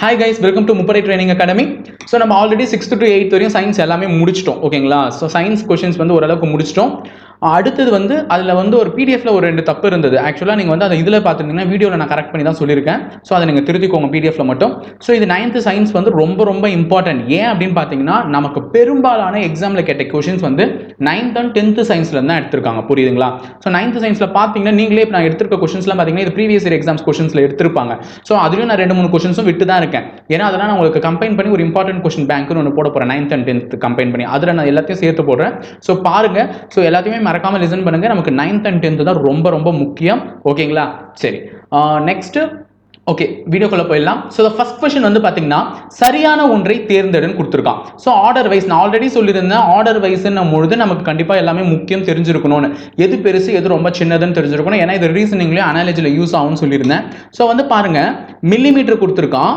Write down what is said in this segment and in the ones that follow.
Hi guys welcome to Muppadai training academy so நம்ம already sixth to eighth வரையும் science எல்லாமே முடிச்சிட்டோம் ஓகேங்களா ஸோ சயின்ஸ் கொஷின்ஸ் வந்து ஓரளவுக்கு முடிச்சிட்டோம். அடுத்தது வந்து அதில் வந்து ஒரு பிடிஎஃப்ல ஒரு ரெண்டு தப்பு இருந்தது. ஆக்சுவலாக நீங்கள் வந்து அதை இதில் பார்த்துருந்தீங்கன்னா வீடியோவில் நான் கரெக்ட் பண்ணி தான் சொல்லியிருக்கேன். ஸோ அதை நீங்கள் திருத்திக்கோங்க பிடிஎஃப்ல மட்டும். ஸோ இது நைன்த்து சயின்ஸ் வந்து ரொம்ப ரொம்ப இம்பார்ட்டன்ட் ஏன் அப்படின்னு பார்த்தீங்கன்னா நமக்கு பெரும்பாலான எக்ஸாமில் கேட்ட கொஷின்ஸ் வந்து நைன்த் அண்ட் டென்த்து சயின்ஸ்ல தான் எடுத்திருக்காங்க. புரியுதுங்களா? ஸோ நைன்த் சயின்ஸில் பார்த்தீங்கன்னா நீங்களே இப்போ நான் எடுத்திருக்க கொஷின்ஸ்லாம் பார்த்தீங்கன்னா இது ப்ரீவியஸ் இயர் எக்ஸாம்ஸ் கொஷின்ஸில் எடுத்திருப்பாங்க. ஸோ அதுலேயும் நான் ரெண்டு மூணு கொஷின்ஸும் விட்டு தான் இருக்கேன். ஏன்னா அதெல்லாம் நான் உங்களுக்கு கம்பைன் பண்ணி ஒரு இம்பார்ட்டன்ட் கொஷின் பேங்க்னு ஒன்று போட போகிறேன் நைன்த் அண்ட் டென்த் கம்பைன் பண்ணி. அதில் நான் எல்லாத்தையும் சேர்த்து போடுறேன். ஸோ பாருங்க. ஸோ எல்லாத்தையுமே மறக்காம லிசன் பண்ணுங்க. நமக்கு நைன்த் அண்ட் டென்த் தான் ரொம்ப ரொம்ப முக்கியம். ஓகேங்களா சரி. நெக்ஸ்ட் ஓகே வீடியோக்குள்ளே போயிடலாம். ஸோ த ஃபர்ஸ்ட் கொஸ்டின் வந்து பார்த்தீங்கன்னா சரியான ஒன்றை தேர்ந்தெடுன்னு கொடுத்துருக்கான். ஸோ ஆர்டர் வைஸ் நான் ஆல்ரெடி சொல்லியிருந்தேன். ஆர்டர் வைஸ்ன்னும் பொழுது நமக்கு கண்டிப்பாக எல்லாமே முக்கியம் தெரிஞ்சிருக்கணும்னு. எது பெருசு எது ரொம்ப சின்னதுன்னு தெரிஞ்சிருக்கணும். ஏன்னா இது ரீசனிங்லேயும் அனாலஜியில் யூஸ் ஆகும்னு சொல்லியிருந்தேன். ஸோ வந்து பாருங்கள் மில்லிமீட்டர் கொடுத்துருக்கான்.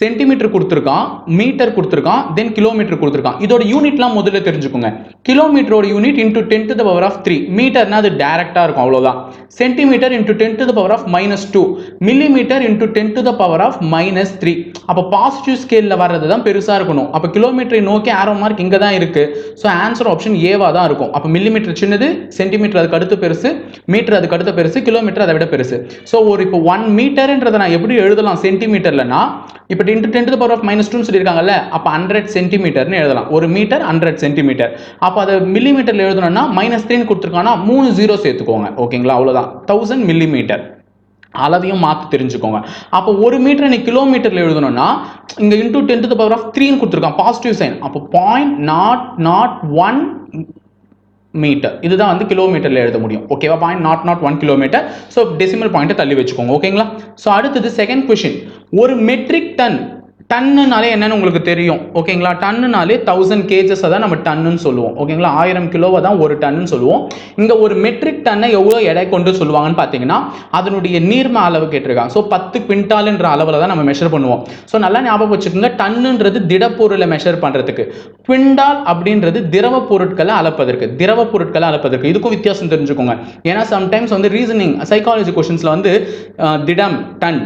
சென்டிமீட்டர் கொடுத்துருக்கான் மீட்டர் கொடுத்துருக்கான் தென் கிலோமீட்டர் கொடுத்துருக்கான். இதோட யூனிட்லாம் முதல்ல தெரிஞ்சுக்கோங்க. கிலோமீட்டரோட unit into ten to the power of three மீட்டர்னா அது டேரெக்டாக இருக்கும் அவ்வளோதான் centimetre into ten to the power of minus two millimetre into ten to the power of minus three அப்போ பாசிட்டிவ் ஸ்கேலில் வர்றது தான் பெருசாக இருக்கணும். அப்போ கிலோமீட்டரை நோக்கி ஆரோ மார்க் இங்கே தான் இருக்குது ஸோ ஆன்சர் ஆப்ஷன் ஏவாக தான் இருக்கும். அப்போ மில்லிமீட்டர் சின்னது சென்டிமீட்டர் அதுக்கு அடுத்து பெருசு மீட்டர் அதுக்கு அடுத்து பெருசு கிலோமீட்டர் அதை விட பெருசு. ஸோ ஒரு இப்போ ஒன் மீட்டர்ன்றதை நான் எப்படி எழுதலாம் சென்டிமீட்டர்லனா இப்போ into ten to power of minus டூன்னு சொல்லியிருக்காங்கல்ல அப்போ ஹண்ட்ரட் சென்டிமீட்டர்னு எழுதலாம். ஒரு மீட்டர் ஹண்ட்ரட் சென்டிமீட்டர் அப்போ அதை மில்லிமீட்டரில் எழுதணும்னா மைனஸ் த்ரீன்னு கொடுத்துருக்காங்கன்னா மூணு ஜீரோ சேர்த்துக்கோங்க. ஓகேங்களா? அவ்வளோதான் தௌசண்ட் மில்லிமீட்டர் அளவையும் மாற்றி தெரிஞ்சுக்கோங்க. அப்போ ஒரு மீட்டர் நீ கிலோமீட்டரில் எழுதணும்னா இங்கே into ten to power of த்ரீன்னு கொடுத்துருக்கான் பாசிட்டிவ் சைன் அப்போ point nought nought one metre இதுதான் வந்து கிலோமீட்டரில் எழுத முடியும். ஓகேவா point nought nought one kilometre so decimal பாயிண்ட்டை தள்ளி வச்சுக்கோங்க. ஓகேங்களா ஸோ அடுத்தது செகண்ட் கொஷின் ஒரு மெட்ரிக் டன் டன்னுனாலே என்னன்னு உங்களுக்கு தெரியும் ஓகேங்களா? டன்னுனாலே தௌசண்ட் கேஜஸை தான் நம்ம டன்னுன்னு சொல்லுவோம் ஓகேங்களா? ஆயிரம் கிலோவை தான் ஒரு டன்னு சொல்லுவோம். இங்கே ஒரு மெட்ரிக் டன்னை எவ்வளோ எடை கொண்டு சொல்லுவாங்கன்னு பார்த்தீங்கன்னா அதனுடைய நீர்ம அளவு கேட்டிருக்காங்க. ஸோ பத்து குவிண்டால்ன்ற அளவில் தான் நம்ம மெஷர் பண்ணுவோம். ஸோ நல்லா ஞாபகம் வச்சுக்கோங்க டன்னுன்றது திடப்பொருளை மெஷர் பண்ணுறதுக்கு குவிண்டால் அப்படின்றது திரவ பொருட்களை அளப்பதற்கு திரவ பொருட்களை அளப்பதற்கு. இதுக்கும் வித்தியாசம் தெரிஞ்சுக்கோங்க. ஏன்னா சம்டைம்ஸ் வந்து ரீசனிங் சைக்காலஜி கொஷின்ஸில் வந்து திடம் டன்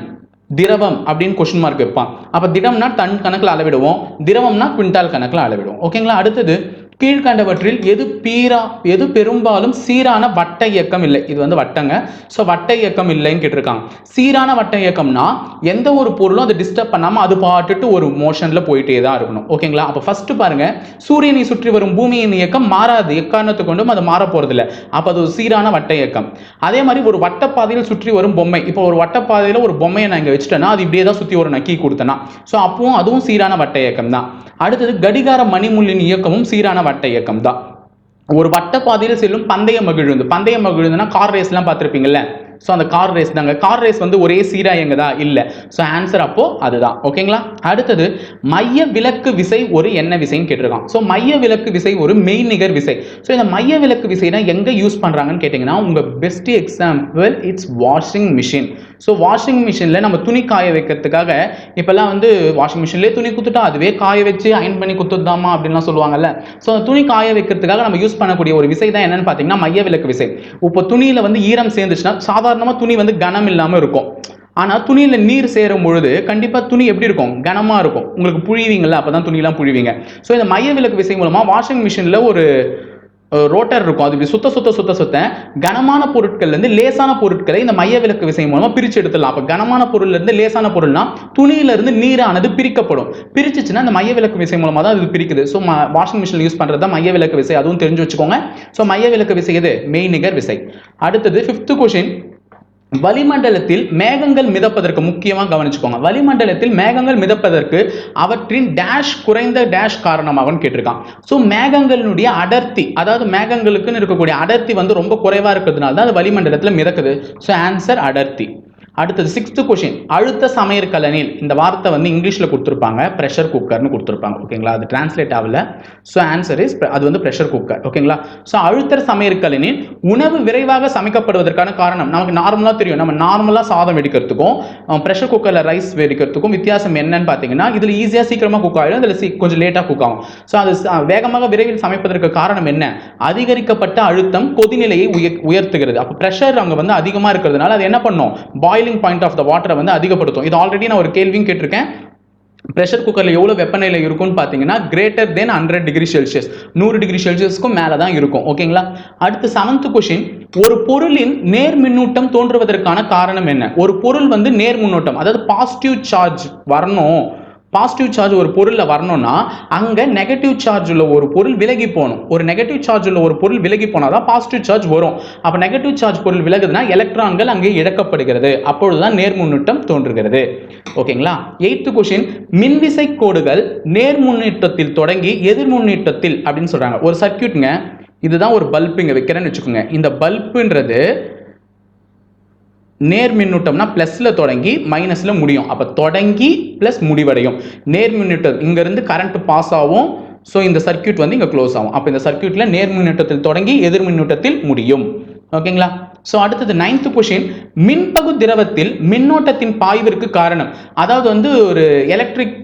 திரவம் அப்படின்னு கொஷின் மார்க் வைப்பான். அப்போ திடம்னா டன் கணக்கில் அளவிடுவோம். திரவம்னா குவிண்டால் கணக்கில் அளவிடுவோம். ஓகேங்களா அடுத்தது கீழ்கண்டவற்றில் எது பீரா எது பெரும்பாலும் சீரான வட்ட இயக்கம் இல்லை. இது வந்து வட்டங்க. ஸோ வட்ட இயக்கம் இல்லைன்னு கேட்டிருக்காங்க. சீரான வட்ட இயக்கம்னா எந்த ஒரு பொருளும் அதை டிஸ்டர்ப் பண்ணாமல் அது பாட்டுட்டு ஒரு மோஷனில் போயிட்டே தான் இருக்கணும். ஓகேங்களா? அப்போ ஃபர்ஸ்ட் பாருங்க. சூரியனை சுற்றி வரும் பூமியின் இயக்கம் மாறாது. எக்காரணத்தை கொண்டும் அது மாற போகிறதில்ல அப்போ அது ஒரு சீரான வட்ட இயக்கம். அதே மாதிரி ஒரு வட்டப்பாதையில் சுற்றி வரும் பொம்மை. இப்போ ஒரு வட்டப்பாதையில் ஒரு பொம்மையை நான் இங்கே வச்சுட்டேன்னா அது இப்படியே தான் சுற்றி ஒரு நக்கி கொடுத்தேன்னா. ஸோ அப்பவும் அதுவும் சீரான வட்ட இயக்கம் தான் அடுத்தது கடிகார மணிமுள்ளின் இயக்கமும் சீரான வட்ட இயக்கம் தான். ஒரு வட்டப்பாதையில் செல்லும் பந்தய மகிழுந்து பந்தய மகிழுந்துனா கார் ரேஸ்லாம் பார்த்துருப்பீங்கல்ல? ஸோ அந்த கார் ரேஸ் தாங்க. கார் ரேஸ் வந்து ஒரே சீரா எங்கதா இல்லை. ஸோ ஆன்சர் அப்போ அதுதான். ஓகேங்களா அடுத்தது மைய விலக்கு விசை ஒரு என்ன விசைன்னு கேட்டிருக்கான். ஸோ மைய விலக்கு விசை ஒரு மெய்நிகர் விசை. ஸோ இந்த மைய விலக்கு விசைனா எங்கே யூஸ் பண்ணுறாங்கன்னு கேட்டிங்கன்னா உங்கள் best example it's washing machine so washing மிஷினில் நம்ம துணி காய வைக்கிறதுக்காக இப்போல்லாம் வந்து வாஷிங் மிஷின்லேயே துணி குத்துட்டா அதுவே காய வச்சு அயன் பண்ணி குத்துதாமா அப்படின்லாம் சொல்லுவாங்கல்ல. ஸோ அந்த துணி காய வைக்கிறதுக்காக நம்ம யூஸ் பண்ணக்கூடிய ஒரு விசை தான் என்னன்னு பார்த்தீங்கன்னா மைய விளக்கு விசை. இப்போ துணியில் வந்து ஈரம் சேர்ந்துச்சுன்னா சாதாரணமாக துணி வந்து கனம் இல்லாமல் இருக்கும். ஆனால் துணியில் நீர் சேரும் பொழுது கண்டிப்பாக துணி எப்படி இருக்கும்? கனமாக இருக்கும். உங்களுக்கு புழிவீங்களா அப்போ தான் துணியெலாம் புழிவீங்க. ஸோ இந்த மைய விளக்கு விசை மூலமாக வாஷிங் மிஷினில் ஒரு ரோட்டர் இருக்கும். அது இப்படி சுத்த சுத்த சுத்த சுத்த. கனமான பொருட்கள்லேருந்து லேசான பொருட்களை இந்த மைய விளக்கு விசை மூலமாக பிரித்து எடுத்துடலாம். அப்போ கனமான பொருள்லேருந்து லேசான பொருள்னா துணியிலேருந்து நீரானது பிரிக்கப்படும். பிரிச்சுச்சுன்னா இந்த மைய விளக்கு விசை மூலமாக தான் இது பிரிக்குது. ஸோ வாஷிங் மிஷின் யூஸ் பண்ணுறது தான் மைய விளக்கு விசை. அதுவும் தெரிஞ்சு வச்சுக்கோங்க. ஸோ மைய விளக்கு விசை எது? மெய்நிகர் விசை. அடுத்தது ஃபிஃப்த் கொஷின் வளிமண்டலத்தில் மேகங்கள் மிதப்பதற்கு முக்கியமாக கவனிச்சுக்கோங்க. வளிமண்டலத்தில் மேகங்கள் மிதப்பதற்கு அவற்றின் டேஷ் குறைந்த டேஷ் காரணமாகவும் கேட்டிருக்கான். ஸோ மேகங்களினுடைய அடர்த்தி அதாவது மேகங்களுக்குன்னு இருக்கக்கூடிய அடர்த்தி வந்து ரொம்ப குறைவாக இருக்கிறதுனால தான் அது வளிமண்டலத்தில் மிதக்குது. ஸோ ஆன்சர் அடர்த்தி. அடுத்தது சிக்ஸ்த்து கொஷின் அழுத்த சமையற்கலனில் இந்த வார்த்தை வந்து இங்கிலீஷில் கொடுத்துருப்பாங்க. ப்ரெஷர் குக்கர்னு கொடுத்துருப்பாங்க. ஓகேங்களா அது டிரான்ஸ்லேட் ஆகல. ஸோ ஆன்சர் இஸ் அது வந்து ப்ரெஷர் குக்கர் ஓகேங்களா ஸோ அழுத்த சமையற்கலனில் உணவு விரைவாக சமைக்கப்படுவதற்கான காரணம். நமக்கு நார்மலாக தெரியும். நம்ம நார்மலாக சாதம் வெடிக்கிறதுக்கும் ப்ரெஷர் குக்கரில் ரைஸ் வெடிக்கிறதுக்கும் வித்தியாசம் என்னன்னு பார்த்தீங்கன்னா இதில் ஈஸியாக சீக்கிரமாக குக் ஆகிடும் இதில் கொஞ்சம் லேட்டாக குக் ஆகும். ஸோ அது வேகமாக விரைவில் சமைப்பதற்கு காரணம் என்ன? அதிகரிக்கப்பட்ட அழுத்தம் கொதிநிலையை உயர் உயர்த்துகிறது. அப்போ ப்ரெஷர் அங்கே வந்து அதிகமாக இருக்கிறதுனால அது என்ன பண்ணும்? Boil boiling point of the வாட்டரை வந்து அதிகப்படுத்தும். இது ஆல்ரெடி நான் ஒரு கேள்வியும் கேட்டிருக்கேன். ப்ரெஷர் குக்கரில் எவ்வளோ வெப்பநிலை இருக்கும்னு பார்த்தீங்கன்னா greater than hundred degree Celsius நூறு டிகிரி செல்சியஸ்க்கும் மேலே தான் இருக்கும். ஓகேங்களா? அடுத்து செவன்த் கொஷின் ஒரு பொருளின் நேர் மின்னூட்டம் தோன்றுவதற்கான காரணம் என்ன? ஒரு பொருள் வந்து நேர் மின்னூட்டம் அதாவது பாசிட்டிவ் சார்ஜ் வரணும். பாசிட்டிவ் சார்ஜ் ஒரு பொருளில் வரணும்னா அங்கே நெகட்டிவ் சார்ஜ் உள்ள ஒரு பொருள் விலகி போகணும். ஒரு நெகட்டிவ் சார்ஜ் உள்ள ஒரு பொருள் விலகி போனால் தான் பாசிட்டிவ் சார்ஜ் வரும். அப்போ நெகட்டிவ் சார்ஜ் பொருள் விலகுதுன்னா எலக்ட்ரான்கள் அங்கே இழக்கப்படுகிறது அப்பொழுதுதான் நேர்முன்னூட்டம் தோன்றுகிறது. ஓகேங்களா? எய்த்து கொஷின் மின்விசை கோடுகள் நேர்முன்னேற்றத்தில் தொடங்கி எதிர்முன்னேற்றத்தில் அப்படின்னு சொல்கிறாங்க ஒரு சர்க்கியூட்டுங்க இதுதான் ஒரு பல்ப் இங்கே வைக்கிறேன்னு வச்சுக்கோங்க. இந்த பல்புன்றது நேர் மின்னூட்டம்னா ப்ளஸில் தொடங்கி மைனஸில் முடியும். அப்போ தொடங்கி ப்ளஸ் முடிவடையும். நேர் மின்னூட்டம் இங்கேருந்து கரண்ட் பாஸ் ஆகும். ஸோ இந்த சர்க்யூட் வந்து இங்கே க்ளோஸ் ஆகும். அப்போ இந்த சர்க்யூட்டில் நேர் மின்னூட்டத்தில் தொடங்கி எதிர் மின்னூட்டத்தில் முடியும் ஓகேங்களா ஸோ அடுத்தது நைன்த் கொஷின் மின்பகு திரவத்தில் மின்னோட்டத்தின் பாய்விற்கு காரணம். அதாவது வந்து ஒரு எலக்ட்ரிக்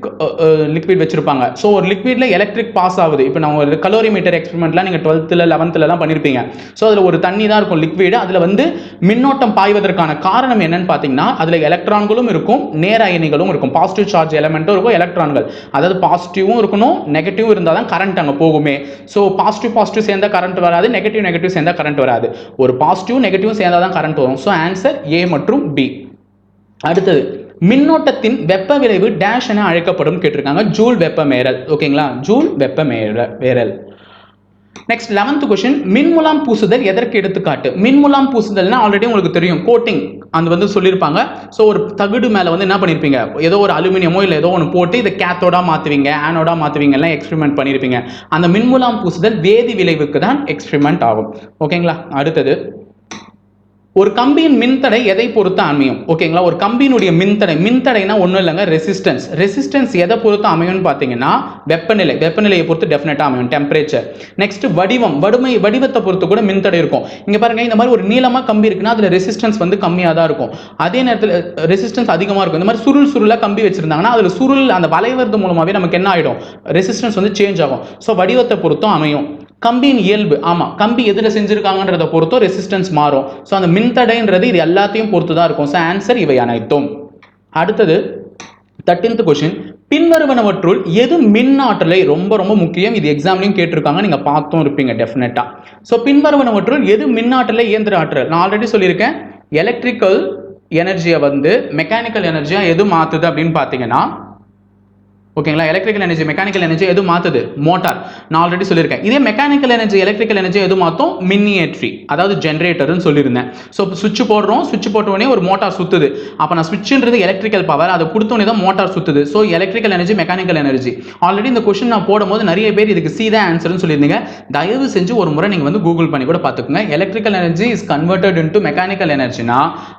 லிக்விட் வச்சுருப்பாங்க. ஸோ ஒரு லிக்விடில் எலக்ட்ரிக் பாஸ் ஆகுது. இப்போ நான் ஒரு கலோரிமீட்டர் எக்ஸ்பெரிமெண்ட்லாம் நீங்கள் டுவெல்த்தில் லெவன்த்துலலாம் பண்ணியிருப்பீங்க ஸோ அதில் ஒரு தண்ணி தான் இருக்கும் லிக்விடு அதில் வந்து மின்னோட்டம் பாய்வதற்கான காரணம் என்னன்னு பார்த்தீங்கன்னா அதில் எலக்ட்ரான்களும் இருக்கும் நேர அயனிகளும் இருக்கும். பாசிட்டிவ் சார்ஜ் எலமெண்ட்டும் இருக்கும் எலக்ட்ரான்கள் அதாவது பாசிட்டிவும் இருக்கணும் நெகட்டிவ் இருந்தால் தான் கரண்ட் அங்கே போகுமே. ஸோ பாசிட்டிவ் பாசிட்டிவ் சேர்ந்தா கரண்ட் வராது நெகட்டிவ் நெகட்டிவ் சேர்ந்தா கரண்ட் வராது. ஒரு பாசிட்டிவ் நெகட்டிவ் சேர்ந்தா தான் கரண்ட் வரும். ஸோ ஆன்சர் ஏ மற்றும் பி அடுத்தது மின்னோட்டத்தின் வெப்ப விளைவு டேஷ் என அழைக்கப்படும் கேட்டிருக்காங்க. ஜூல் வெப்ப மேரல் ஓகேங்களா ஜூல் வெப்ப மேர நெக்ஸ்ட் லெவன்த் கொஸ்டின் மின்முலாம் பூசுதல் எதற்கு எடுத்துக்காட்டு? மின்முலாம் பூசுதல்னா ஆல்ரெடி உங்களுக்கு தெரியும். கோட்டிங் அந்த வந்து சொல்லியிருப்பாங்க. ஸோ ஒரு தகுடு மேலே வந்து என்ன பண்ணியிருப்பீங்க ஏதோ ஒரு அலுமினியமோ இல்லை ஏதோ ஒன்று போட்டு இதை கேத்தோடா மாற்றுவீங்க ஆனோடா மாற்றுவீங்க எல்லாம் எக்ஸ்பெரிமெண்ட் பண்ணியிருப்பீங்க அந்த மின்முலாம் பூசுதல் வேதி விளைவுக்கு தான் எக்ஸ்பெரிமெண்ட் ஆகும். ஓகேங்களா அடுத்தது ஒரு கம்பியின் மின்தடை எதை பொறுத்து அமையும்? ஓகேங்களா ஒரு கம்பியினுடைய மின்தடை. மின்தடைனா ஒன்றும் இல்லைங்க ரெசிஸ்டன்ஸ் ரெசிஸ்டன்ஸ் எதை பொறுத்து அமையும்னு பார்த்தீங்கன்னா வெப்பநிலை. வெப்பநிலையை பொறுத்து டெஃபினட்டாக அமையும் டெம்பரேச்சர் நெக்ஸ்ட் வடிவம். வடுமை வடிவத்தை பொறுத்து கூட மின்தடை இருக்கும். இங்கே பாருங்க இந்த மாதிரி ஒரு நீளமாக கம்பி இருக்குன்னா அதில் ரெசிஸ்டன்ஸ் வந்து கம்மியாக தான் இருக்கும். அதே நேரத்தில் ரெசிஸ்டன்ஸ் அதிகமாக இருக்கும். இந்த மாதிரி சுருள் சுருளாக கம்பி வச்சிருந்தாங்கன்னா அதில் சுருள் அந்த வளைவது மூலமாகவே நமக்கு என்ன ஆகிடும் ரெசிஸ்டன்ஸ் வந்து சேஞ்ச் ஆகும். ஸோ வடிவத்தை பொறுத்தும் அமையும். கம்பியின் இயல்பு ஆமாம் கம்பி எதில் செஞ்சுருக்காங்கன்றதை பொறுத்தும் ரெசிஸ்டன்ஸ் மாறும். ஸோ அந்த மின்தடைன்றது இது எல்லாத்தையும் பொறுத்து தான் இருக்கும். ஸோ ஆன்சர் இவை அனைத்தும். அடுத்தது தேர்ட்டீன்த் கொஷின் பின்வருவனவற்றுள் எது மின் ஆற்றலை ரொம்ப ரொம்ப முக்கியம் இது எக்ஸாம்லையும் கேட்டிருக்காங்க நீங்கள் பார்த்தும் இருப்பீங்க டெஃபினட்டாக ஸோ பின்வருவனவற்றுள் எது மின் ஆற்றலை இயந்திர ஆற்றல்? நான் ஆல்ரெடி சொல்லியிருக்கேன் எலக்ட்ரிக்கல் எனர்ஜியை வந்து மெக்கானிக்கல் எனர்ஜியாக எது மாற்றுது அப்படின்னு பார்த்தீங்கன்னா ஓகேங்களா? எலக்ட்ரிக்கல் எனர்ஜி மெக்கானிக்கல் எனர்ஜி எது மாற்றுது மோட்டார். நான் ஆல்ரெடி சொல்லியிருக்கேன். இதே மெக்கானிக்கல் எனர்ஜி எலக்ட்ரிக்கல் எனர்ஜி எது மாற்றும் மின்னியேற்றி. அதாவது ஜென்ரேட்டர்னு சொல்லியிருந்தேன். ஸோ சுவிட்ச் போடுறோம். சுவிட்ச் போட்ட உடனே ஒரு மோட்டார் சுற்றுது அப்போ நான் சுவிட்சுன்றது எலக்ட்ரிக்கல் பவர் அதை கொடுத்த உடனே தான் மோட்டார் சுற்றுது so electrical energy mechanical energy already இந்த கொஸ்டின் நான் போடும்போது நிறைய பேர் இதுக்கு சீதா ஆன்சர்னு சொல்லியிருந்தீங்க. தயவு செஞ்சு ஒரு முறை நீங்கள் வந்து கூகுள் பண்ணி கூட பார்த்துக்கோங்க. Electrical energy is converted into mechanical எனர்ஜினா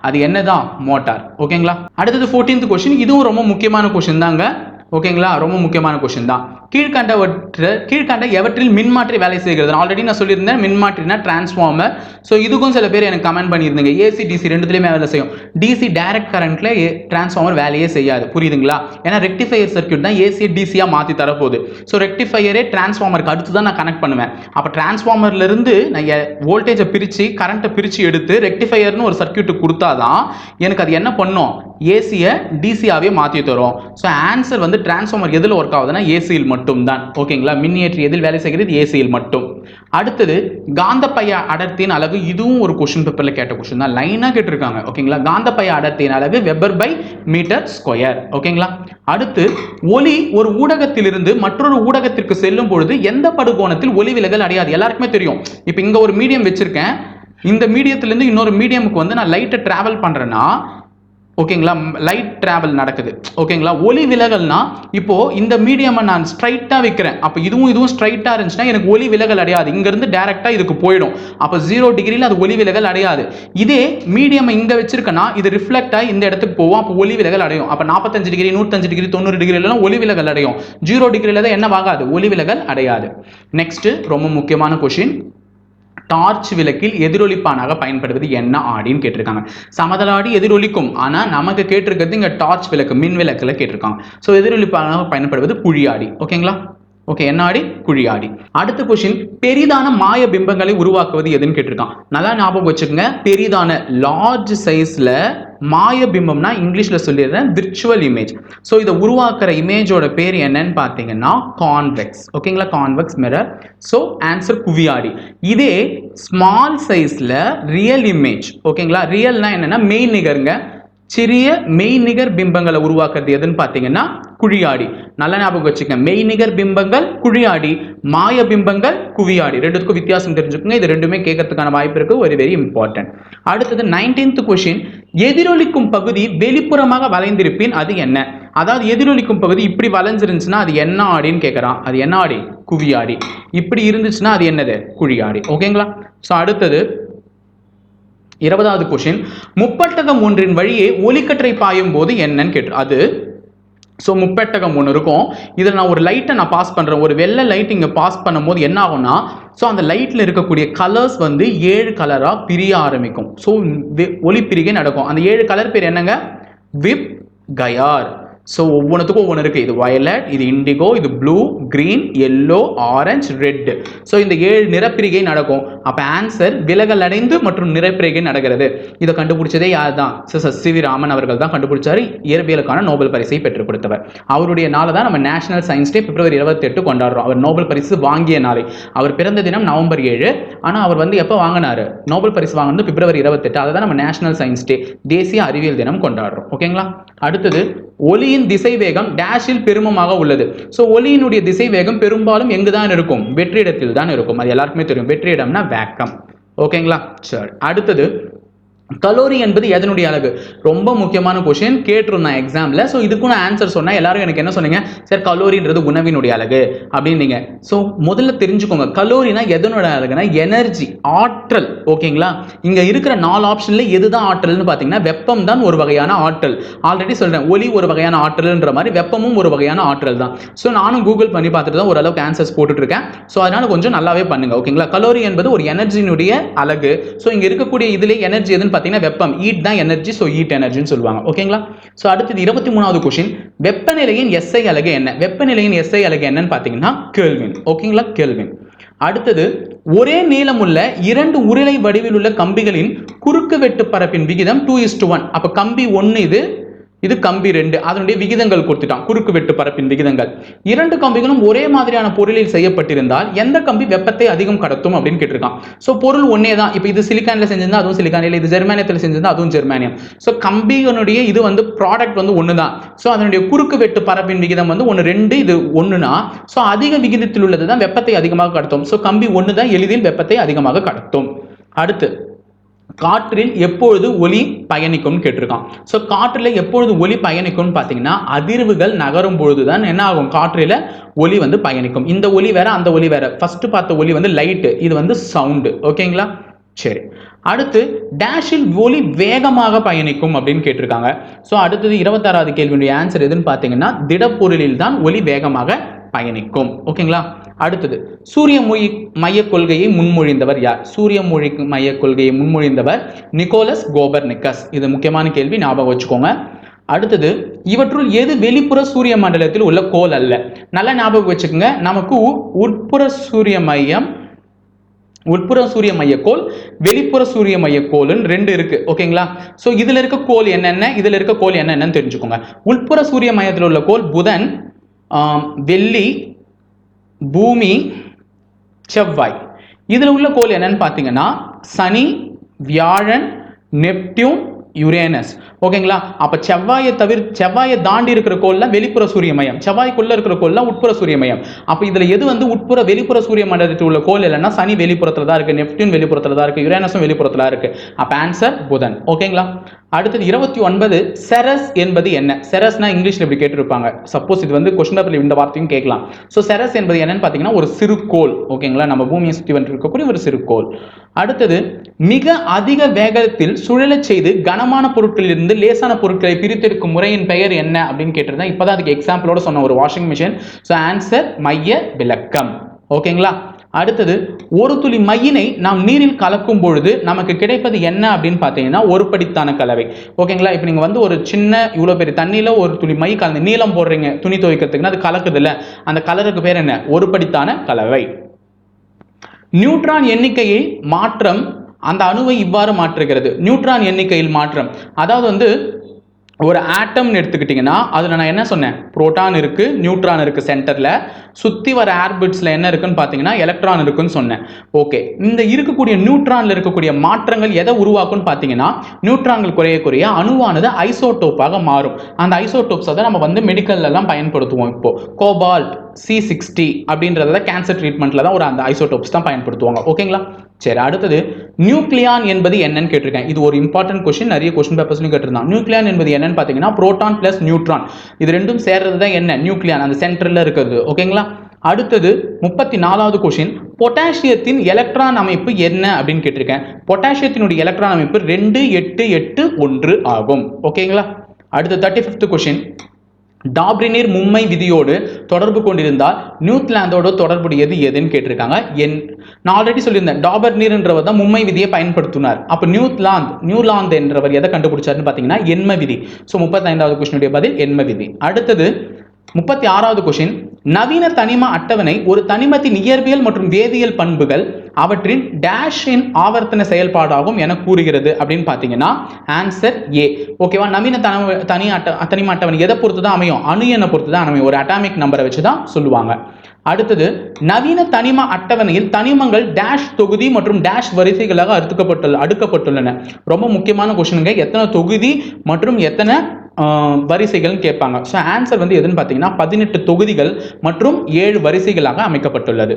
அது என்னதான்? மோட்டார். ஓகேங்களா? அடுத்தது ஃபோர்டீன்த் கொஸ்டின் இதுவும் ரொம்ப முக்கியமான கொஸ்டின் தாங்க. ஓகேங்களா? ரொம்ப முக்கியமான கொஸ்டின் தான். கீழ்கண்டவற்ற கீழ்கண்ட எவற்றில் மின்மாற்றி வேலை செய்கிறது? ஆல்ரெடி நான் சொல்லியிருந்தேன் மின்மாற்றினா டிரான்ஸ்ஃபார்மர் ஸோ இதுக்கும் சில பேர் எனக்கு கமெண்ட் பண்ணியிருந்தீங்க. ஏசி டிசி ரெண்டுத்துலேயுமே வேலை செய்யும். டிசி டைரக்ட் கரண்ட்ல டிரான்ஸ்ஃபார்மர் வேலையே செய்யாது. புரியுதுங்களா? ஏன்னா ரெக்டிஃபையர் சர்க்கியூட் தான் ஏசி டிசியாக மாற்றி தரப்போகுது. ஸோ ரெக்டிஃபையரே டிரான்ஸ்ஃபார்மருக்கு அடுத்து தான் நான் கனெக்ட் பண்ணுவேன். அப்போ டிரான்ஸ்ஃபார்மர்லேருந்து நான் வோல்டேஜை பிரித்து கரண்ட்டை பிரித்து எடுத்து ரெக்டிஃபையர்னு ஒரு சர்க்யூட்டு கொடுத்தாதான் எனக்கு அது என்ன பண்ணும்? ஏசியை டிசியாகவே மாற்றி தரும். ஸோ ஆன்சர் வந்து டிரான்ஸ்ஃபார்மர் எதில் ஒர்க் ஆகுதுன்னா ஏசியில் மட்டும். மட்டும்தான். ஓகேங்களா மின்னியற்றி எதில் வேலை செய்கிறது? ஏசியில் மட்டும். அடுத்தது காந்தப்பைய அடர்த்தியின் அளவு இதுவும் ஒரு கொஷின் பேப்பரில் கேட்ட கொஷின் தான். லைனாக கேட்டிருக்காங்க. ஓகேங்களா காந்தப்பைய அடர்த்தியின் அளவு வெப்பர் பை மீட்டர் ஸ்கொயர் ஓகேங்களா அடுத்து ஒளி ஒரு ஊடகத்திலிருந்து மற்றொரு ஊடகத்திற்கு செல்லும் பொழுது எந்த படுகோணத்தில் ஒளி விலகல் அடையாது? எல்லாருக்குமே தெரியும். இப்போ இங்கே ஒரு மீடியம் வச்சிருக்கேன். இந்த மீடியத்திலேருந்து இன்னொரு மீடியமுக்கு வந்து நான் லைட்டை ட்ராவல் பண்ணுறேன்னா ஓகேங்களா? லைட் ட்ராவல் நடக்குது. ஓகேங்களா? ஒளி விலகல்னா இப்போது இந்த மீடியமை நான் ஸ்ட்ரைட்டாக வைக்கிறேன். அப்போ இதுவும் இதுவும் ஸ்ட்ரைட்டாக இருந்துச்சுன்னா எனக்கு ஒளி விலகல் அடையாது. இங்கேருந்து டேரெக்டாக இதுக்கு போயிடும். அப்போ ஜீரோ டிகிரியில் அது ஒளி விலகல் அடையாது. இதே மீடியம் இங்கே வச்சிருக்கேன்னா இது ரிஃப்ளெக்ட் ஆகி இந்த இடத்துக்கு போவோம் அப்போ ஒளி விலகல் அடையும். அப்போ நாற்பத்தஞ்சு டிகிரி நூற்றஞ்சு டிகிரி தொண்ணூறு டிகிரிலாம் ஒளி விலகல் அடையும். ஜீரோ டிகிரியில் தான் என்ன ஆகாது? ஒளி விலகல் அடையாது. நெக்ஸ்ட்டு ரொம்ப முக்கியமான கொஷின் டார்ச் விளக்கில் எதிரொலிப்பானாக பயன்படுவது என்ன ஆடின்னு கேட்டிருக்காங்க. சமதளாடி எதிரொலிக்கும். ஆனால் நமக்கு கேட்டிருக்கிறது இங்கே டார்ச் விளக்கு மின் விளக்கில் கேட்டிருக்காங்க. ஸோ எதிரொலிப்பானாக பயன்படுவது புழியாடி. ஓகேங்களா ஓகே என்ன ஆடி? குழியாடி அடுத்த கொஸ்டின் பெரிதான மாய பிம்பங்களை உருவாக்குவது எதுன்னு கேட்டிருக்கான். நல்லா ஞாபகம் வச்சுக்கோங்க. பெரிதான லார்ஜ் சைஸ்ல மாய பிம்பம்னா இங்கிலீஷ்ல சொல்லிடுறேன் விர்ச்சுவல் இமேஜ் ஸோ இதை உருவாக்குற இமேஜோட பேர் என்னன்னு பார்த்தீங்கன்னா கான்வெக்ஸ் ஓகேங்களா கான்வெக்ஸ் மிரர் ஸோ ஆன்சர் குவியாடி. இதே ஸ்மால் சைஸ்ல ரியல் இமேஜ் ஓகேங்களா ரியல்னா என்னன்னா மெயின் நிகருங்க. சிறிய மெய்நிகர் பிம்பங்களை உருவாக்குறது எதுன்னு பார்த்தீங்கன்னா குழியாடி. நல்ல ஞாபகம் வச்சுக்க மெய்நிகர் பிம்பங்கள் குழியாடி. மாய பிம்பங்கள் குவியாடி. ரெண்டுத்துக்கும் வித்தியாசம் தெரிஞ்சுக்கோங்க. இது ரெண்டுமே கேட்கறதுக்கான வாய்ப்பு இருக்கு. ஒரு வெரி இம்பார்ட்டன்ட் அடுத்தது நைன்டீன்த் கொஷின் எதிரொலிக்கும் பகுதி வெளிப்புறமாக வளைந்திருப்பின் அது என்ன? அதாவது எதிரொலிக்கும் பகுதி இப்படி வளைஞ்சிருந்துச்சுன்னா அது என்ன ஆடின்னு கேட்குறான். அது என்ன ஆடி? குவியாடி. இப்படி இருந்துச்சுன்னா அது என்னது? குழியாடி. ஓகேங்களா ஸோ அடுத்தது இருபதாவது கொஷின் முப்பட்டகம் ஒன்றின் வழியே ஒலிக்கற்றை பாயும் போது என்னன்னு கேட்டு அது? ஸோ முப்பெட்டகம் ஒன்று இருக்கும். இதில் நான் ஒரு லைட்டை நான் பாஸ் பண்ணுறேன் ஒரு வெள்ளை லைட் இங்கே பாஸ் பண்ணும்போது என்ன ஆகும்னா ஸோ அந்த லைட்டில் இருக்கக்கூடிய கலர்ஸ் வந்து ஏழு கலராக பிரிய ஆரம்பிக்கும். ஸோ ஒளிப்பிரிகை நடக்கும். அந்த ஏழு கலர் பேர் என்னங்க? விப் கயார். ஸோ ஒவ்வொன்றுத்துக்கும் ஒவ்வொன்று இருக்குது இது வயலட் இது இண்டிகோ இது blue green yellow orange red so இந்த ஏழு நிறப்பிரிகை நடக்கும். அப்போ ஆன்சர் விலகல் அடைந்து மற்றும் நிறப்பிரிகை நடக்கிறது. இதை கண்டுபிடிச்சதே யார் தான் சார் சி வி ராமன் அவர்கள் தான் கண்டுபிடிச்சார். இயற்பியலுக்கான நோபல் பரிசை பெற்றுக் கொடுத்தவர். அவருடைய நாளை தான் நம்ம நேஷனல் சயின்ஸ் டே பிப்ரவரி இருபத்தி எட்டு கொண்டாடுறோம். அவர் நோபல் பரிசு வாங்கிய நாளை. அவர் பிறந்த தினம் நவம்பர் ஏழு. ஆனால் அவர் வந்து எப்போ வாங்கினார்? நோபல் பரிசு வாங்கினது பிப்ரவரி இருபத்தெட்டு. அதை தான் நம்ம நேஷனல் சயின்ஸ் டே தேசிய அறிவியல் தினம் கொண்டாடுறோம். ஓகேங்களா? அடுத்தது ஒலியின் திசை வேகம் டேஷில் பெருமமாக உள்ளது. ஸோ ஒலியினுடைய திசை வேகம் பெரும்பாலும் எங்கு தான் இருக்கும்? வெற்றிடத்தில் தான் இருக்கும். அது எல்லாருக்குமே தெரியும். வெற்றிடம்னா வேக்கம் ஓகேங்களா சரி அடுத்தது கலோரி என்பது எதனுடைய அழகு ரொம்ப முக்கியமான கொஷின் கேட்டிருந்தேன் எக்ஸாமில் ஸோ இதுக்குன்னு நான் ஆன்சர் சொன்னேன். எல்லாரும் எனக்கு என்ன சொன்னீங்க? சார் கலோரின்றது உணவினுடைய அழகு. அப்படின்னீங்க. ஸோ முதல்ல தெரிஞ்சுக்கோங்க. கலோரினா எதனுடைய அழகுனா எனர்ஜி ஆற்றல். ஓகேங்களா இங்கே இருக்கிற நாலு ஆப்ஷனில் எதுதான் ஆற்றல்னு பார்த்தீங்கன்னா வெப்பம் தான் ஒரு வகையான ஆற்றல். ஆல்ரெடி சொல்கிறேன் ஒலி ஒரு வகையான ஆற்றல்ன்ற மாதிரி வெப்பமும் ஒரு வகையான ஆற்றல் தான். ஸோ நானும் கூகுள் பண்ணி பார்த்துட்டு தான் ஓரளவுக்கு ஆன்சர்ஸ் போட்டுட்ருக்கேன். ஸோ அதனால் கொஞ்சம் நல்லாவே பண்ணுங்க. ஓகேங்களா கலோரி என்பது ஒரு எனர்ஜினுடைய அழகு. ஸோ இங்கே இருக்கக்கூடிய இதில் எனர்ஜி எதுன்னு பார்த்தீங்கன்னா வெப்பம் ஈட் தான் எனர்ஜி ஸோ ஈட் எனர்ஜின்னு சொல்லுவாங்க. ஓகேங்களா ஸோ அடுத்தது இருபத்தி மூணாவது கொஷின் வெப்பநிலையின் எஸ்ஐ அலகு என்ன? வெப்பநிலையின் எஸ்ஐ அலகு என்னன்னு பார்த்தீங்கன்னா கேள்வின் ஓகேங்களா கேள்வின் அடுத்தது ஒரே நீளமுள்ள இரண்டு உருளை வடிவில் உள்ள கம்பிகளின் குறுக்கு வெட்டு பரப்பின் விகிதம் டூ இஸ் டு ஒன் அப்போ கம்பி ஒன்று இது இது கம்பி ரெண்டு. அதனுடைய விகிதங்கள் கொடுத்துட்டான். குறுக்கு வெட்டு பரப்பின் விகிதங்கள். இரண்டு கம்பிகளும் ஒரே மாதிரியான பொருளில் செய்யப்பட்டிருந்தால் எந்த கம்பி வெப்பத்தை அதிகம் கடத்தும் அப்படின்னு கேட்டிருக்கான். ஸோ பொருள் ஒன்னே தான் இப்போ இது சிலிக்கானில் செஞ்சிருந்தா அதுவும் சிலிக்கானில் இது ஜெர்மானியத்தில் செஞ்சிருந்தா அதுவும் ஜெர்மானியம். ஸோ கம்பிகளுடைய இது வந்து ப்ராடக்ட் வந்து ஒன்று தான் ஸோ அதனுடைய குறுக்கு வெட்டு பரப்பின் விகிதம் வந்து ஒன்று ரெண்டு இது ஒன்றுனா ஸோ அதிக விகிதத்தில் உள்ளது தான் வெப்பத்தை அதிகமாக கடத்தும். ஸோ கம்பி ஒன்று தான் எளிதில் வெப்பத்தை அதிகமாக கடத்தும். அடுத்து காற்றில் எப்பொழுது ஒளி பயணிக்கும்னு கேட்டிருக்கான். ஸோ காற்றில் எப்பொழுது ஒளி பயணிக்கும்னு பார்த்தீங்கன்னா அதிர்வுகள் நகரும் பொழுது தான் என்ன ஆகும்? காற்றில் ஒளி வந்து பயணிக்கும். இந்த ஒளி வேற அந்த ஒளி வேற. ஃபர்ஸ்ட் பார்த்த ஒளி வந்து லைட்டு இது வந்து சவுண்டு ஓகேங்களா சரி. அடுத்து டேஷில் ஒளி வேகமாக பயணிக்கும் அப்படின்னு கேட்டிருக்காங்க. ஸோ அடுத்தது இருபத்தாறாவது கேள்வியுடைய ஆன்சர் எதுன்னு பார்த்தீங்கன்னா திடப்பொருளில் தான் ஒளி வேகமாக பயணிக்கும். ஓகேங்களா? அடுத்தது சூரிய மொழி மைய கொள்கையை முன்மொழிந்தவர் யார்? சூரிய மொழி மைய கொள்கையை முன்மொழிந்தவர் நிக்கோலஸ் கோபர் நிக்கஸ் இது முக்கியமான கேள்வி ஞாபகம் வச்சுக்கோங்க. அடுத்தது இவற்றுள் எது வெளிப்புற சூரிய மண்டலத்தில் உள்ள கோல் அல்ல? நல்லா ஞாபகம் வச்சுக்கோங்க. நமக்கு உ- உட்புற சூரிய மையம் உட்புற சூரிய மையக்கோள் வெளிப்புற சூரிய மையக்கோள்னு ரெண்டு இருக்கு. ஓகேங்களா? ஸோ இதுல இருக்க கோள் என்னென்ன? இதுல இருக்க கோள் என்னென்னன்னு தெரிஞ்சுக்கோங்க. உட்புற சூரிய மையத்தில் உள்ள கோள் புதன் வெள்ளி பூமி செவ்வாய். இதில் உள்ள கோள் என்னன்னு பார்த்தீங்கன்னா சனி வியாழன் நெப்டியூன் யுரேனஸ். ஓகேங்களா? அப்போ செவ்வாயை தவிர செவ்வாயை தாண்டி இருக்கிற கோள்லாம் வெளிப்புற சூரிய மையம். செவ்வாய்க்குள்ளே இருக்கிற கோள்லாம் உட்புற சூரிய மையம். அப்போ இதில் எது வந்து உட்புற வெளிப்புற சூரிய மண்டலத்தில் உள்ள கோள் இல்லைன்னா சனி வெளிப்புறத்தில் தான் இருக்குது நெப்டியூன் வெளிப்புறத்தில் தான் இருக்குது யுரேனஸும் வெளிப்புறத்தில் இருக்குது அப்போ ஆன்சர் புதன். ஓகேங்களா? அடுத்தது இருபத்தி ஒன்பது செரஸ் என்பது என்ன? செரஸ்னா இங்கிலீஷ்ல இப்படி கேட்டிருப்பாங்க. சப்போஸ் இது வந்து கொஸ்டின் பேப்பர்ல இந்த வார்த்தையும் கேட்கலாம். ஸோ செரஸ் என்பது என்னன்னு பார்த்தீங்கன்னா ஒரு சிறுகோள் ஓகேங்களா நம்ம பூமியை சுற்றி வந்து இருக்கக்கூடிய ஒரு சிறுகோள் அடுத்தது மிக அதிக வேகத்தில் சுழலச் செய்து கனமான பொருட்களிலிருந்து லேசான பொருட்களை பிரித்தெடுக்கும் முறையின் பெயர் என்ன? அப்படின்னு கேட்டிருந்தேன் இப்போதான் அதுக்கு எக்ஸாம்பிளோட சொன்ன ஒரு வாஷிங் மிஷின் ஸோ ஆன்சர் மைய விளக்கம். ஓகேங்களா அடுத்தது ஒரு துளி மையினை நாம் நீரில் கலக்கும் பொழுது நமக்கு கிடைப்பது என்ன அப்படின்னு பார்த்தீங்கன்னா ஒரு படித்தான கலவை. ஓகேங்களா? இப்போ நீங்கள் வந்து ஒரு சின்ன இவ்வளோ பெரிய தண்ணியில் ஒரு துளி மை கலந்து நீளம் போடுறீங்க துணி துவைக்கிறதுக்குன்னா அது கலக்குதுல்ல அந்த கலருக்கு பேர் என்ன? ஒரு படித்தான கலவை. நியூட்ரான் எண்ணிக்கையை மாற்றம் அந்த அணுவை இவ்வாறு மாற்றுகிறது. நியூட்ரான் எண்ணிக்கையில் மாற்றம். அதாவது வந்து ஒரு ஆட்டம்னு எடுத்துக்கிட்டிங்கன்னா அதில் நான் என்ன சொன்னேன்? புரோட்டான் இருக்குது நியூட்ரான் இருக்குது சென்டரில் சுற்றி வர ஆர்பிட்ஸில் என்ன இருக்குன்னு பார்த்தீங்கன்னா எலக்ட்ரான் இருக்குன்னு சொன்னேன். ஓகே இந்த இருக்கக்கூடிய நியூட்ரானில் இருக்கக்கூடிய மாற்றங்கள் எதை உருவாக்கும்னு பார்த்தீங்கன்னா நியூட்ரான்கள் குறைய குறைய அணுவானது ஐசோடோப்பாக மாறும். அந்த ஐசோடோப்ஸை தான் நம்ம வந்து மெடிக்கல்லாம் பயன்படுத்துவோம் இப்போது கோபால்ட் சி சிக்ஸ்டி அப்படின்றத கேன்சர் ட்ரீட்மெண்ட்டில் தான் ஒரு அந்த ஐசோடோப்ஸ் தான் பயன்படுத்துவாங்க. ஓகேங்களா சரி அடுத்தது நியூக்ளியான் என்பது என்னன்னு கேட்டிருக்கேன். இது ஒரு இம்பார்ட்டன்ட் கொஸ்டின் நிறைய கொஸ்டின் பேப்பர்ஸ்லையும் கேட்டிருந்தான். நியூக்ளியான் என்பது என்னன்னு பார்த்தீங்கன்னா ப்ரோட்டான் பிளஸ் நியூட்ரான் இது ரெண்டும் சேர்றது தான் என்ன? நியூக்ளியான் அந்த சென்டரில் இருக்கிறது. ஓகேங்களா அடுத்தது முப்பத்தி நாலாவது கொஷின் பொட்டாசியத்தின் எலக்ட்ரான் அமைப்பு என்ன அப்படின்னு கேட்டிருக்கேன். பொட்டாசியத்தினுடைய எலக்ட்ரான் அமைப்பு ரெண்டு எட்டு எட்டு ஒன்று ஆகும். ஓகேங்களா அடுத்த தேர்ட்டி ஃபிஃப்த் கொஷின் டாப்ரினீர் மும்மை விதியோடு தொடர்பு கொண்டிருந்தால் நியூசிலாந்தோட தொடர்புடையது எதுன்னு கேட்டிருக்காங்க. என் நான் ஆல்ரெடி சொல்லியிருந்தேன் டாபர் நீர்ன்றவர் தான் மும்மை விதியை பயன்படுத்தினார். அப்போ நியூத்லாந்து நியூலாந்து என்றவர் எதை கண்டுபிடிச்சாருன்னு பார்த்தீங்கன்னா எண்ம விதி. ஸோ முப்பத்தைந்தாவது கொஸ்டினுடைய பதில் எண்ம விதி. அடுத்தது முப்பத்தி ஆறாவது கொஷின் நவீன தனிம அட்டவணை ஒரு தனிமத்தின் இயற்பியல் மற்றும் வேதியியல் பண்புகள் அவற்றின் டேஷின் ஆவர்த்தன செயல்பாடாகும் என கூறுகிறது அப்படின்னு பார்த்தீங்கன்னா ஆன்சர் ஏ ஓகேவா நவீன தனி தனி அட்ட தனிம அட்டவணை எதை பொறுத்து தான் அமையும்? அணு எண்ணை பொறுத்து தான் அமையும். ஒரு அட்டாமிக் நம்பரை வச்சு தான் சொல்லுவாங்க. அடுத்தது நவீன தனிம அட்டவணையில் தனிமங்கள் டேஷ் தொகுதி மற்றும் டேஷ் வரிசைகளாக அடுக்கப்பட்டுள்ள அடுக்கப்பட்டுள்ளன. ரொம்ப முக்கியமான கொஸ்டினுங்க எத்தனை தொகுதி மற்றும் எத்தனை வரிசைகள்னு கேட்பாங்க. ஸோ ஆன்சர் வந்து எதுன்னு பார்த்தீங்கன்னா பதினெட்டு தொகுதிகள் மற்றும் ஏழு வரிசைகளாக அமைக்கப்பட்டுள்ளது.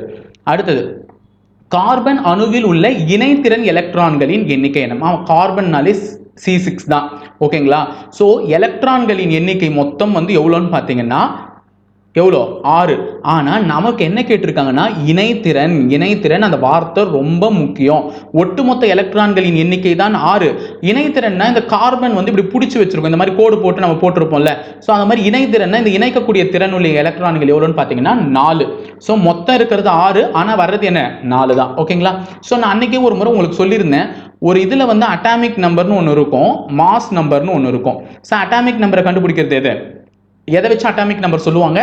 அடுத்தது கார்பன் அணுவில் உள்ள இணைத்திறன் எலக்ட்ரான்களின் எண்ணிக்கை என்னமா கார்பன்னாலே சி சிக்ஸ் தான். ஓகேங்களா ஸோ எலக்ட்ரான்களின் எண்ணிக்கை மொத்தம் வந்து எவ்வளோன்னு பார்த்தீங்கன்னா எவ்வளோ? ஆறு. ஆனால் நமக்கு என்ன கேட்டிருக்காங்கன்னா இணைத்திறன் இணைத்திறன் அந்த வார்த்தை ரொம்ப முக்கியம். ஒட்டுமொத்த எலக்ட்ரான்களின் எண்ணிக்கை தான் ஆறு. இணைத்திறன்னா இந்த கார்பன் வந்து இப்படி பிடிச்சி வச்சிருக்கோம். இந்த மாதிரி கோடு போட்டு நம்ம போட்டிருப்போம்ல. ஸோ அந்த மாதிரி இணைத்திறன்னா இந்த இணைக்கக்கூடிய திறன் உள்ள எலக்ட்ரான்கள் எவ்வளோன்னு பார்த்தீங்கன்னா நாலு. ஸோ மொத்தம் இருக்கிறது ஆறு. ஆனால் வர்றது என்ன? நாலு தான். ஓகேங்களா? ஸோ நான் அன்னைக்கே ஒரு முறை உங்களுக்கு சொல்லியிருந்தேன். ஒரு இதில் வந்து அட்டாமிக் நம்பர்னு ஒன்று இருக்கும். மாஸ் நம்பர்னு ஒன்று இருக்கும். ஸோ அட்டாமிக் நம்பரை கண்டுபிடிக்கிறது எது? எதை வச்சு அட்டாமிக் நம்பர் சொல்லுவாங்க?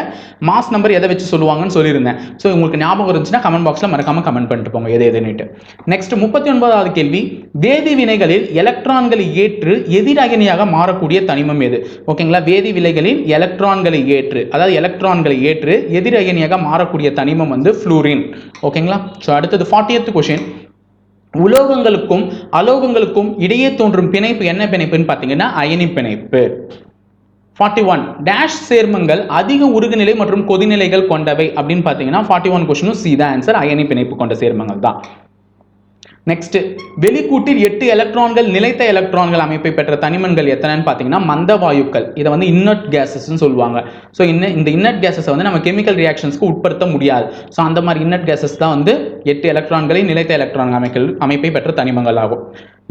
மாஸ் நம்பர் எதை வச்சு சொல்லுவாங்கன்னு சொல்லியிருந்தேன். ஸோ உங்களுக்கு ஞாபகம் இருந்துச்சுன்னா கமெண்ட் பாக்ஸில் மறக்காமல் கமெண்ட் பண்ணிட்டு போங்க. எது எதுன்னுட்டு. நெக்ஸ்ட் முப்பத்தி ஒன்பதாவது கேள்வி. வேதி வினைகளில் எலக்ட்ரான்களை ஏற்று எதிரயனியாக மாறக்கூடிய தனிமம் எது? ஓகேங்களா வேதி விலைகளில் எலக்ட்ரான்களை ஏற்று அதாவது எலக்ட்ரான்களை ஏற்று எதிரயனியாக மாறக்கூடிய தனிமம் வந்து ஃப்ளூரின் ஓகேங்களா ஸோ அடுத்தது ஃபார்ட்டியத் கொஷின் உலோகங்களுக்கும் அலோகங்களுக்கும் இடையே தோன்றும் பிணைப்பு என்ன பிணைப்புன்னு பார்த்தீங்கன்னா அயனி பிணைப்பு. ஃபார்ட்டி ஒன் டேஷ் சேர்மங்கள் அதிக உருகுநிலை மற்றும் கொதிநிலைகள் கொண்டவை அப்படின்னு பார்த்தீங்கன்னா ஃபார்ட்டி ஒன் கொஸ்டினும் சி தான். ஆன்சர் அயனி பிணைப்பு கொண்ட சேர்மங்கள் தான். நெக்ஸ்ட் வெளிக்கூட்டில் எட்டு எலக்ட்ரான்கள் நிலைத்த எலக்ட்ரான்கள் அமைப்பை பெற்ற தனிமன்கள் எத்தனைன்னு பார்த்தீங்கன்னா மந்த வாயுக்கள் இதை வந்து இன்னட் கேசஸ்ன்னு சொல்லுவாங்க. ஸோ இன்ன இந்த இன்னட் கேசஸை வந்து நம்ம கெமிக்கல் ரியாக்ஷன்ஸ்க்கு உட்படுத்த முடியாது. ஸோ அந்த மாதிரி இன்னட் கேசஸ் தான் வந்து எட்டு எலக்ட்ரான்களை நிலைத்த எலக்ட்ரான் அமைக்கல் அமைப்பை பெற்ற தனிமங்கள் ஆகும்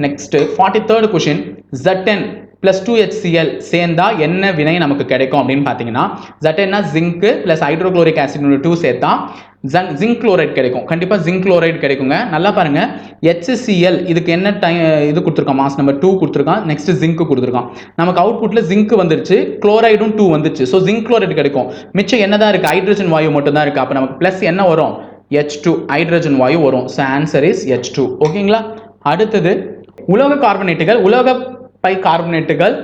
நெக்ஸ்ட் ஃபார்ட்டி தேர்ட் கொஷின் ஜட்டன் ப்ளஸ் டூ ஹெச்சிஎல் சேர்ந்தா என்ன வினை நமக்கு கிடைக்கும் அப்படின்னு பார்த்தீங்கன்னா ஜட்டன்னா zinc plus hydrochloric acid two சேர்த்தா ஜங் ஜிங்க் குளோரைட் கிடைக்கும். கண்டிப்பாக ஜிங்க் குளோரைட் கிடைக்குங்க. நல்லா பாருங்க. HCl இதுக்கு என்ன டைம் இது கொடுத்துருக்கான்? மாஸ் நம்பர் டூ கொடுத்துருக்கான். நெக்ஸ்ட் ஜிங்க் கொடுத்துருக்கான். நமக்கு அவுட்புட்டில் ஜிங்க் வந்துருச்சு. குளோரைடும் டூ வந்துருச்சு ஸோ ஜிங்க் குளோரைட் கிடைக்கும். மிச்சம் என்னதான் இருக்குது ஹைட்ரஜன் வாயு மட்டும் தான் இருக்குது அப்போ நமக்கு ப்ளஸ் என்ன வரும்? ஹெச் டூ ஹைட்ரஜன் வாயு வரும். So answer is H two ஓகேங்களா அடுத்தது உலோக கார்பனேட்டுகள் உலோக பை கார்பனேட்டுகள்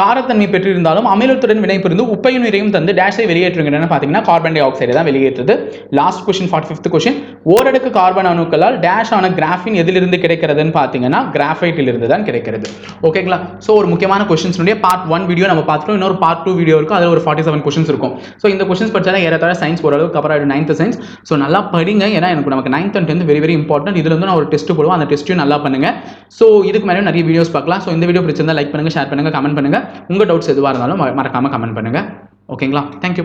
காரத்தன்மை பெற்றிருந்தாலும் அமிலத்துடன் வினைபுரிந்து உப்பையும் நிறையும் தந்து டேஷை வெளியேற்றுகின்றன. பார்த்தீங்கன்னா கார்பன் டை ஆக்சைடு தான் வெளியேற்றுது. Last question forty fifth question ஓரடுக்கு carbon அணுக்களால் டேஷ் ஆன கிராஃபின் எதிலிருந்து கிடைக்கிறதுன்னு பார்த்தீங்கன்னா கிராஃபைட்டில் இருந்து தான் கிடைக்கிறது. ஓகேங்களா ஸோ ஒரு முக்கியமான கொஸ்டின்ஸ்னுடைய பார்ட் ஒன் வீடியோ நம்ம பார்த்துட்டோம். இன்னொரு பார்ட் டூ வீடியோ இருக்கும். அதில் ஒரு ஃபார்ட்டி செவன் கொஸ்டின்ஸ் இருக்கும். ஸோ இந்த கொஸ்டின்ஸ் படிச்சாலும் ஏறத்தாழ சயின்ஸ் ஓரளவுக்கு கவர் ஆகிடும். நைன்த் சயின்ஸ் ஸோ நல்லா படிங்க. ஏன்னா எனக்கு நமக்கு ninth and tenth very very important இதுல வந்து நான் ஒரு டெஸ்ட் போடுவோம் அந்த டெஸ்ட்டையும் நல்லா பண்ணுங்க. ஸோ இதுக்கு மேலே நிறைய வீடியோஸ் பார்க்கலாம். ஸோ இந்த வீடியோ பிடிச்சிருந்தா லைக் பண்ணுங்க ஷேர் பண்ணுங்க கமெண்ட் பண்ணுங்க. உங்க டவுட்ஸ் எதுவாக இருந்தாலும் மறக்காமல் மறக்காம கமெண்ட் பண்ணுங்க. ஓகேங்களா தேங்க்யூ